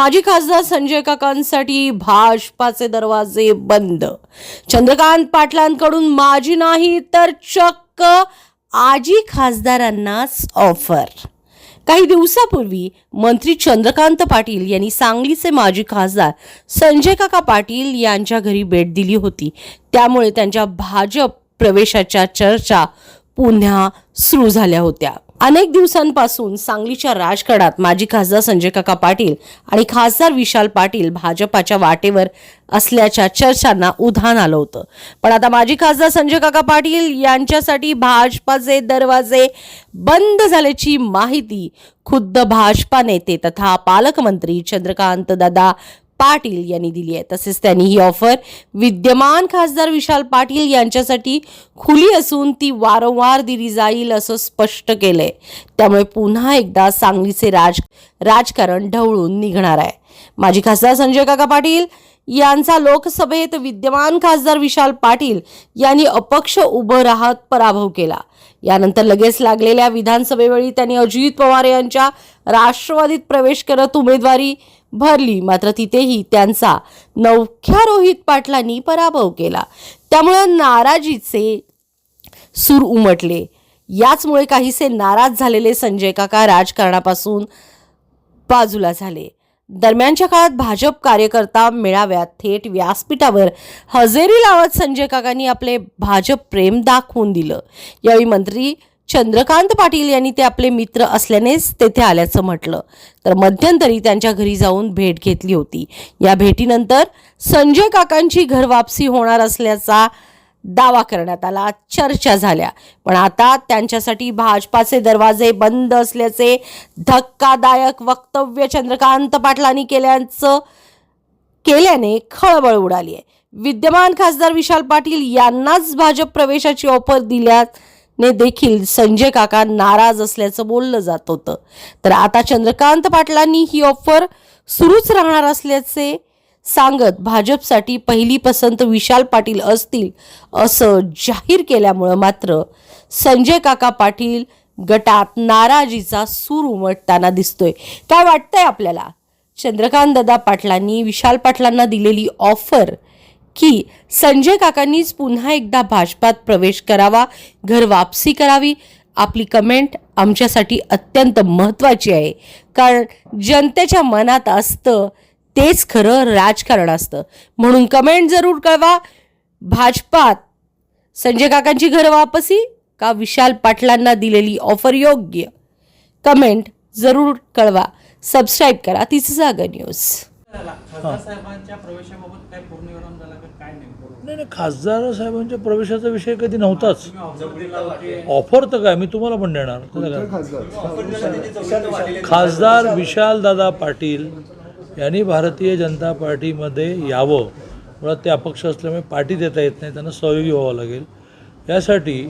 माजी खासदार संजय काकांसाठी भाजपाचे दरवाजे बंद. चंद्रकांत पाटलांकडून माजी नाही तर चक्क आजी खासदारांनाच ऑफर काही दिवसापूर्वी मंत्री चंद्रकांत पाटील यांनी सांगलीचे माजी खासदार संजय काका पाटील यांच्या घरी भेट दिली होती. त्यामुळे त्यांच्या भाजप प्रवेशाच्या चर्चा पुन्हा सुरू झाल्या होत्या. अनेक दिवसांपासून सांगलीच्या राजकारणात माजी खासदार संजय काका पाटील आणि खासदार विशाल पाटील भाजपाच्या वाटेवर असल्याच्या चर्चांना उधाण आलं होतं. पण आता माजी खासदार संजय काका पाटील यांच्यासाठी भाजपाचे दरवाजे बंद झाल्याची माहिती खुद्द भाजपा नेते तथा पालकमंत्री चंद्रकांत दादा पाटील यांनी दिली आहे. तसेच त्यांनी ही ऑफर विद्यमान खासदार विशाल पाटील यांच्यासाठी खुली असून ती वारंवार दिली जाईल असं स्पष्ट केलंय. त्यामुळे पुन्हा एकदा सांगलीचे राज राजकारण ढवळून निघणार आहे. माजी खासदार संजय काका पाटील यांचा लोकसभेत विद्यमान खासदार विशाल पाटील यांनी अपक्ष उभं राहत पराभव केला. यानंतर लगेच लागलेल्या विधानसभेवेळी त्यांनी अजित पवार यांच्या राष्ट्रवादीत प्रवेश करत उमेदवारी भरली. मात्र तिथेही त्यांचा नवख्या रोहित पाटलांनी पराभव केला. त्यामुळे नाराजीचे सूर उमटले. याचमुळे काहीसे नाराज झालेले संजय काका राजकारणापासून बाजूला झाले. दरम्यानच्या काळात भाजप कार्यकर्ता मेळाव्यात थेट व्यासपीठावर हजेरी लावत संजय काकांनी आपले भाजप प्रेम दाखवून दिलं. यावेळी मंत्री चंद्रकांत पाटील यांनी ते आपले मित्र असल्यानेच तेथे आल्याचं म्हटलं. तर मध्यंतरी त्यांच्या घरी जाऊन भेट घेतली होती. या भेटीनंतर संजय काकांची घरवापसी होणार असल्याचा दावा करण्यात आला. चर्चा झाल्या. पण आता त्यांच्यासाठी भाजपाचे दरवाजे बंद असल्याचे धक्कादायक वक्तव्य चंद्रकांत पाटलांनी केल्याचं केल्याने खळबळ उडाली आहे. विद्यमान खासदार विशाल पाटील यांनाच भाजप प्रवेशाची ऑफर दिल्यात ने देखील संजय काका नाराज असल्याचं बोललं जात होतं. तर आता चंद्रकांत पाटलांनी ही ऑफर सुरूच राहणार असल्याचे सांगत भाजपसाठी पहिली पसंत विशाल पाटील असतील असं जाहीर केल्यामुळं मात्र संजय काका पाटील गटात नाराजीचा सूर उमटताना दिसतोय. काय वाटतंय आपल्याला? चंद्रकांत दादा पाटलांनी विशाल पाटलांना दिलेली ऑफर की संजय काकांनीच पुन्हा एकदा भाजपात प्रवेश करावा घर वापसी करावी. आपली कमेंट आमच्यासाठी अत्यंत महत्त्वाची आहे. कारण जनतेच्या मनात असतं तेच खरं राजकारण असतं. म्हणून कमेंट जरूर कळवा. भाजपात संजय काकांची घर वापसी का विशाल पाटलांना दिलेली ऑफर योग्य? कमेंट जरूर कळवा. सबस्क्राईब करा. तिचं जागा न्यूज झाला. खासदार साहेबांच्या प्रवेशाबाबत काय पूर्ण विराम झाला का काय नेमकं नाही नाही खासदार साहेबांच्या प्रवेशाचा विषय कधी नव्हताच. ऑफर तर काय? मी तुम्हाला पण देणार? खासदार? विशाल दादा पाटील यांनी भारतीय जनता पार्टीमध्ये यावं. मुळात ते अपक्ष असल्यामुळे पार्टी देता येत नाही. त्यांना सहयोगी व्हावं लागेल. यासाठी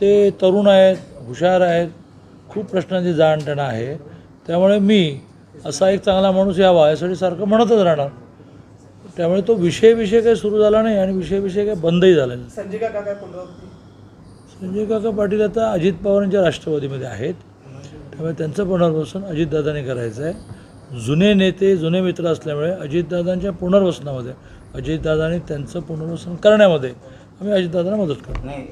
ते तरुण आहेत हुशार आहेत. खूप प्रश्नांची जाण त्यांना आहे. त्यामुळे मी असा एक चांगला माणूस यावा यासाठी सारखं म्हणतच राहणार. त्यामुळे तो विषय विषय काही सुरू झाला नाही आणि विषय विषय काही बंदही झाला नाही. संजय काका काय पुनरावृत्ती संजय काका पाटील आता अजित पवारांच्या राष्ट्रवादीमध्ये आहेत. त्यामुळे त्यांचं पुनर्वसन अजितदादांनी करायचं आहे. जुने नेते जुने मित्र असल्यामुळे अजितदादांच्या पुनर्वसनामध्ये अजितदादांनी त्यांचं पुनर्वसन करण्यामध्ये आम्ही अजितदादांना मदत करतो. नाही